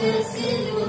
você, Senhor.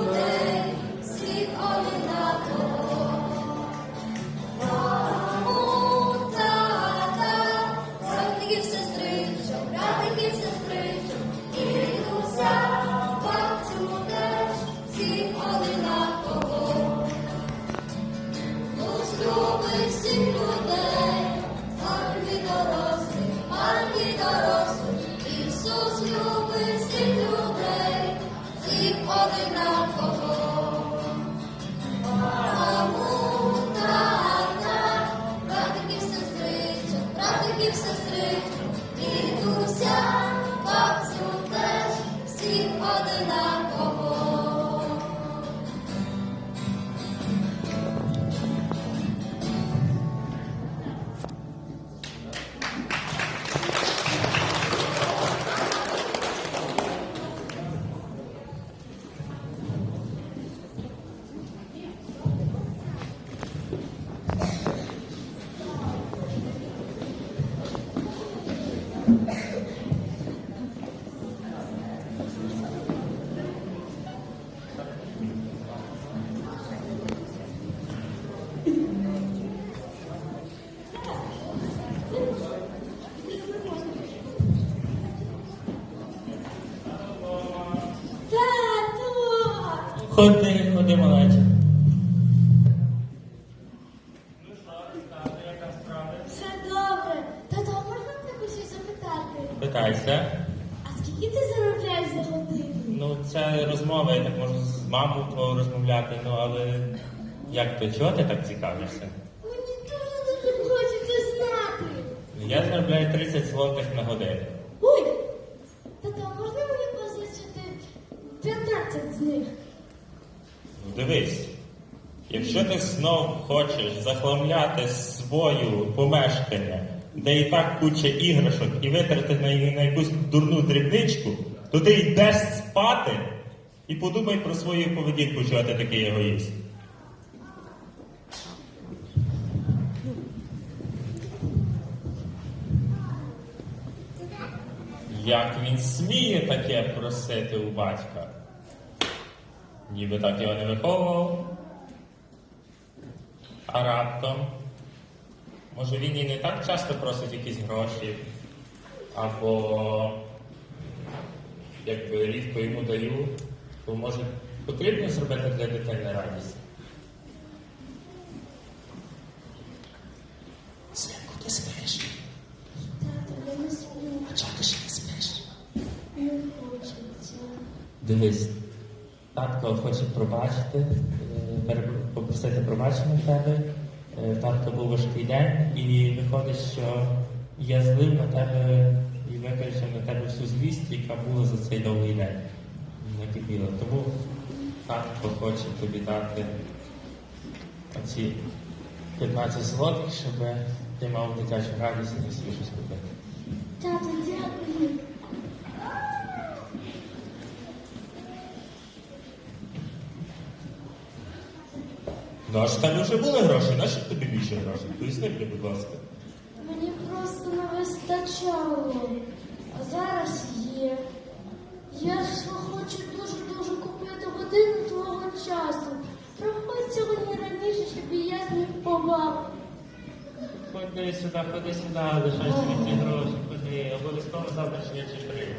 Тату! Ходи, ходи, малече. Все добре. Тато, а можна тебе щось запитати? Питайся. А скільки ти заробляєш за годину? Ну, це розмова, я так можу з мамою розмовляти, ну але як то, чого ти так цікавишся? Мені дуже дуже хочеться знати. Я заробляю 30 злотих на годину. Ой! Тато, а можна мені позичити 15 з них? Дивись, якщо ти знов хочеш захламляти свою помешкання, де і так куча іграшок, і витратити на, якусь дурну дрібничку, то ти йдеш спати і подумай про свою поведінку, чого ти такий егоїст. Як він сміє таке просити у батька? Ніби так його не виховував. А раптом, може він і не так часто просить якісь гроші, або якби рідко йому даю, то може потрібно зробити для дитини радість. Синку, ти спиш? А чого ти ще не спиш? Дивись, татко хоче пробачити, е, попросити пробачення в тебе. Е, Татко був важкий день, і виходить, що я злив на тебе і викричав на тебе всю злість, яка була за цей довгий день. Накипіла. Тому татко хоче тобі дати оці 15 злотих, щоб ти мав дитячу радість і собі щось купити. Тато, дякую. Ну ж в тебе вже були гроші, нащо тобі більше грошей? Поясни мені, будь ласка. Мені просто не вистачало. А зараз є. Я ж хочу дуже-дуже купити годину твого часу. Приходь сьогодні раніше, щоб і я зміг побав. Ходи сюди, ходи сюди, лишай собі ці гроші, ходи, обов'язково завтра ще чи прийде.